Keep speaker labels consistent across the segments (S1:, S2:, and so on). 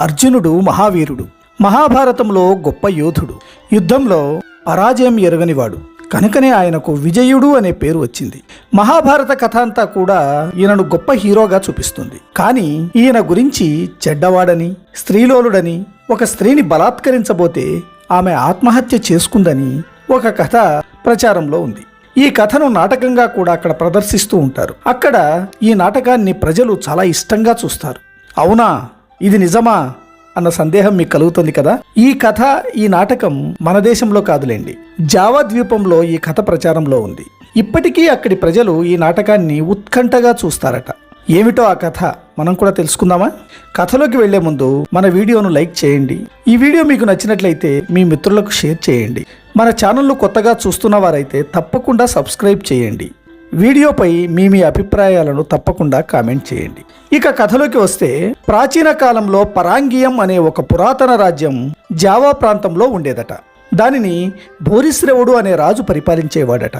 S1: అర్జునుడు మహావీరుడు. మహాభారతంలో గొప్ప యోధుడు. యుద్ధంలో పరాజయం ఎరగనివాడు. కనుకనే ఆయనకు విజయుడు అనే పేరు వచ్చింది. మహాభారత కథ అంతా కూడా ఈయనను గొప్ప హీరోగా చూపిస్తుంది. కానీ ఈయన గురించి చెడ్డవాడని స్త్రీలోలుడని ఒక స్త్రీని బలాత్కరించబోతే ఆమె ఆత్మహత్య చేసుకుందని ఒక కథ ప్రచారంలో ఉంది. ఈ కథను నాటకంగా కూడా అక్కడ ప్రదర్శిస్తూ ఉంటారు. అక్కడ ఈ నాటకాన్ని ప్రజలు చాలా ఇష్టంగా చూస్తారు. అవునా? ఇది నిజమా? అన్న సందేహం మీకు కలుగుతుంది కదా? ఈ కథ ఈ నాటకం మన దేశంలో కాదులేండి. జావా ద్వీపంలో ఈ కథ ప్రచారంలో ఉంది. ఇప్పటికీ అక్కడి ప్రజలు ఈ నాటకాన్ని ఉత్కంఠగా చూస్తారట. ఏమిటో ఆ కథ మనం కూడా తెలుసుకుందామా? కథలోకి వెళ్ళే ముందు మన వీడియోను లైక్ చేయండి. ఈ వీడియో మీకు నచ్చినట్లయితే మీ మిత్రులకు షేర్ చేయండి. మన ఛానల్ను కొత్తగా చూస్తున్న వారైతే తప్పకుండా సబ్స్క్రైబ్ చేయండి. వీడియోపై మీ మీ అభిప్రాయాలను తప్పకుండా కామెంట్ చేయండి. ఇక కథలోకి వస్తే ప్రాచీన కాలంలో పరాంగియం అనే ఒక పురాతన రాజ్యం జావా ప్రాంతంలో ఉండేదట. దానిని భూరిశ్రవుడు అనే రాజు పరిపాలించేవాడట.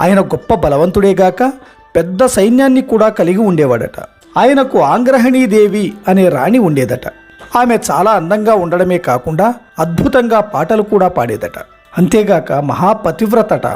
S1: ఆయన గొప్ప బలవంతుడేగాక పెద్ద సైన్యాన్ని కూడా కలిగి ఉండేవాడట. ఆయనకు ఆంగ్రహణీదేవి అనే రాణి ఉండేదట. ఆమె చాలా అందంగా ఉండడమే కాకుండా అద్భుతంగా పాటలు కూడా పాడేదట. అంతేగాక మహాపతివ్రతట.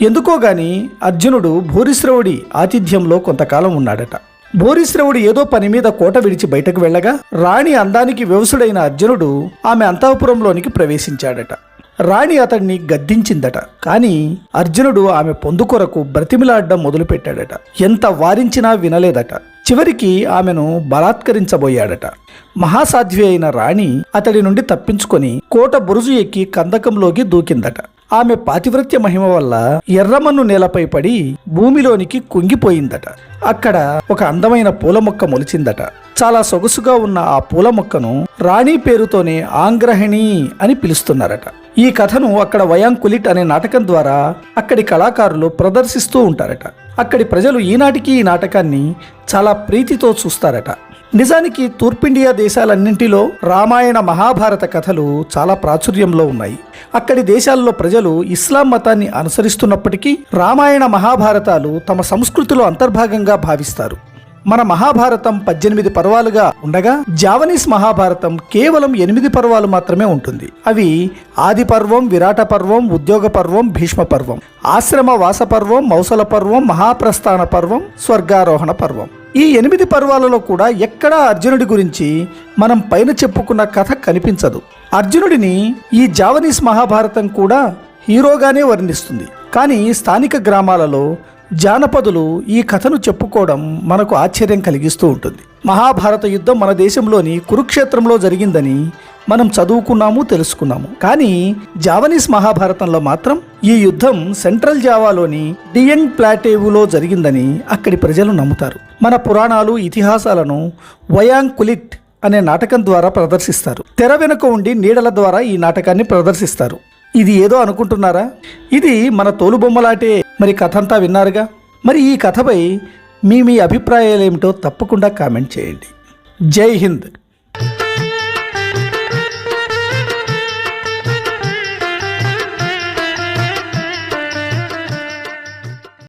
S1: ఎందుకో గాని అర్జునుడు భూరిశ్రవుడి ఆతిథ్యంలో కొంతకాలం ఉన్నాడట. భూరిశ్రవుడు ఏదో పని మీద కోట విడిచి బయటకు వెళ్ళగా రాణి అందానికి వ్యవసుడైన అర్జునుడు ఆమె అంతఃపురంలోనికి ప్రవేశించాడట. రాణి అతడిని గద్దించిందట. కానీ అర్జునుడు ఆమె పొందుకొరకు బ్రతిమిలాడడం మొదలుపెట్టాడట. ఎంత వారించినా వినలేదట. చివరికి ఆమెను బలాత్కరించబోయాడట. మహాసాధ్వి అయిన రాణి అతడి నుండి తప్పించుకొని కోట బురుజు ఎక్కి కందకంలోకి దూకిందట. ఆమె పాతివ్రత్య మహిమ వల్ల ఎర్రమన్ను నేలపై పడి భూమిలోనికి కుంగిపోయిందట. అక్కడ ఒక అందమైన పూల మొక్క మొలిచిందట. చాలా సొగసుగా ఉన్న ఆ పూల మొక్కను రాణి పేరుతోనే ఆంగ్రహిణి అని పిలుస్తున్నారట. ఈ కథను అక్కడ వయాంకులిట్ అనే నాటకం ద్వారా అక్కడి కళాకారులు ప్రదర్శిస్తూ ఉంటారట. అక్కడి ప్రజలు ఈనాటికి ఈ నాటకాన్ని చాలా ప్రీతితో చూస్తారట. నిజానికి తూర్పిండియా దేశాలన్నింటిలో రామాయణ మహాభారత కథలు చాలా ప్రాచుర్యంలో ఉన్నాయి. అక్కడి దేశాల్లో ప్రజలు ఇస్లాం మతాన్ని అనుసరిస్తున్నప్పటికీ రామాయణ మహాభారతాలు తమ సంస్కృతిలో అంతర్భాగంగా భావిస్తారు. మన మహాభారతం పద్దెనిమిది పర్వాలుగా ఉండగా జావనీస్ మహాభారతం కేవలం ఎనిమిది పర్వాలు మాత్రమే ఉంటుంది. అవి ఆది పర్వం విరాట పర్వం ఉద్యోగ పర్వం భీష్మ పర్వం ఆశ్రమ వాస పర్వం మౌసల పర్వం మహాప్రస్థాన పర్వం స్వర్గారోహణ పర్వం. ఈ ఎనిమిది పర్వాలలో కూడా ఎక్కడా అర్జునుడి గురించి మనం పైన చెప్పుకున్న కథ కనిపించదు. అర్జునుడిని ఈ జావనీస్ మహాభారతం కూడా హీరోగానే వర్ణిస్తుంది. కానీ స్థానిక గ్రామాలలో జానపదులు ఈ కథను చెప్పుకోవడం మనకు ఆశ్చర్యం కలిగిస్తూ ఉంటుంది. మహాభారత యుద్ధం మన దేశంలోని కురుక్షేత్రంలో జరిగిందని మనం చదువుకున్నాము తెలుసుకున్నాము. కానీ జావనీస్ మహాభారతంలో మాత్రం ఈ యుద్ధం సెంట్రల్ జావాలోని డియన్ ప్లాటేవులో జరిగిందని అక్కడి ప్రజలు నమ్ముతారు. మన పురాణాలు ఇతిహాసాలను వయాంగ్ కులిట్ అనే నాటకం ద్వారా ప్రదర్శిస్తారు. తెర వెనుక ఉండి నీడల ద్వారా ఈ నాటకాన్ని ప్రదర్శిస్తారు. ఇది ఏదో అనుకుంటున్నారా? ఇది మన తోలుబొమ్మలాటే. మరి కథ అంతా విన్నారుగా? మరి ఈ కథపై మీ మీ అభిప్రాయాలు ఏమిటో తప్పకుండా కామెంట్ చేయండి. జై హింద్.